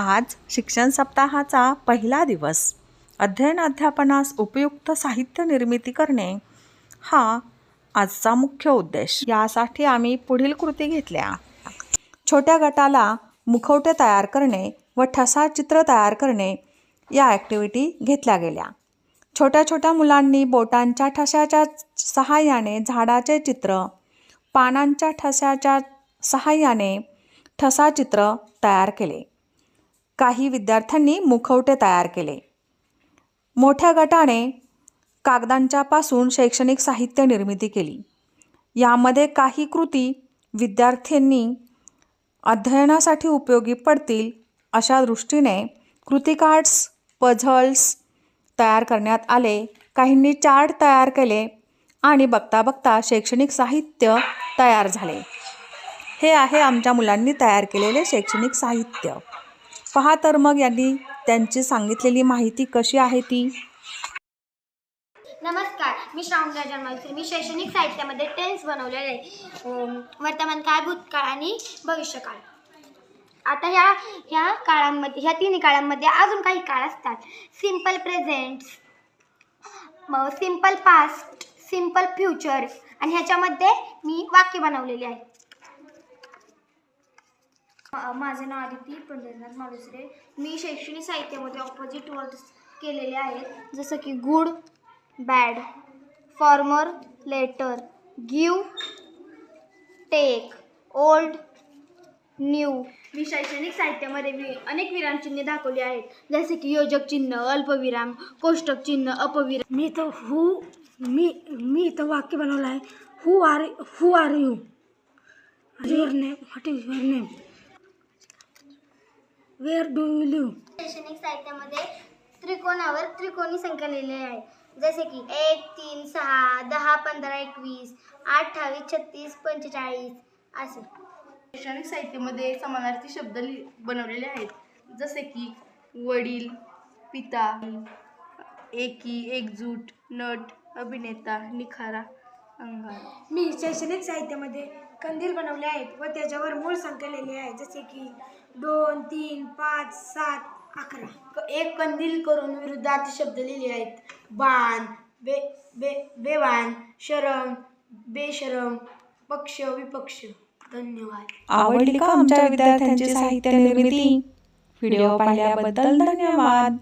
आज शिक्षण सप्ताहाचा पहिला दिवस. अध्ययन अध्यापनास उपयुक्त साहित्य निर्मिती करणे हा आजचा मुख्य उद्देश. यासाठी आम्ही पुढील कृती घेतल्या. छोट्या गटाला मुखवटे तयार करणे व ठसा चित्र तयार करणे या ॲक्टिव्हिटी घेतल्या गेल्या. छोट्या छोट्या मुलांनी बोटांच्या ठशाच्या सहाय्याने झाडाचे चित्र पानांच्या ठशाच्या सहाय्याने ठसाचित्र तयार केले. काही विद्यार्थ्यांनी मुखवटे तयार केले. मोठ्या गटाने कागदांच्यापासून शैक्षणिक साहित्य निर्मिती केली. यामध्ये काही कृती विद्यार्थ्यांनी अध्ययनासाठी उपयोगी पडतील अशा दृष्टीने कृती कार्ड्स पझल्स तयार करण्यात आले. काहींनी चार्ट तयार केले आणि बघता बघता शैक्षणिक साहित्य तयार झाले. हे आहे आमच्या मुलांनी तयार केलेले शैक्षणिक साहित्य. पहा तर मग यांनी त्यांची सांगितलेली माहिती कशी आहे ती. नमस्कार मी श्रावणला जन्मालकर मी शैक्षणिक साहित्यामध्ये टेन्स बनवलेले आहे. अम, वर्तमानकाळ भूतकाळ आणि भविष्यकाळ. आता ह्या ह्या काळांमध्ये ह्या तिन्ही काळांमध्ये अजून काही काळ असतात. सिंपल प्रेझेंट्स मग सिंपल पास्ट सिंपल फ्युचर आणि ह्याच्यामध्ये मी वाक्य बनवलेली आहे. माझे नाव आदिती पंढरीनाथ मालुसरे. मी शैक्षणिक साहित्यामध्ये ऑपोजिट वर्ड्स केलेले आहेत. जसं की good bad former latter give take old new मी शैक्षणिक साहित्यामध्ये मी अनेक विरामचिन्हे दाखवली आहेत. जसे की योजक चिन्ह अल्पविराम कोष्टक चिन्ह अपविराम. मी तर हू मी मी इथं वाक्य बनवलं आहे. Who are who are you your name what is your name where do you live शैक्षणिक साहित्यामध्ये त्रिकोणावर त्रिकोणी संख्या लिहिलेली आहे. जसे की एक तीन सहा दहा पंधरा एकवीस अठ्ठावीस छत्तीस पंचेचाळीस असे. शैक्षणिक साहित्यामध्ये समानार्थी शब्द लि बनवलेले आहेत. जसे की वडील पिता एकी एकजूट नट अभिनेता निखारा अंगार मी शैक्षणिक साहित्यामध्ये कंदील बनवले आहेत व त्याच्यावर मूळ संख्या लिहिली आहे जसे की दोन तीन पाच सात अकरा. एक कंदील करून विरुद्धार्थी शब्द लिहिले आहेत. बाण बे बे बेवान शरम बेशरम पक्ष विपक्ष. धन्यवाद. आवडली का आमच्या विद्यार्थ्यांची साहित्य निर्मिती? व्हिडिओ पाहिल्याबद्दल धन्यवाद.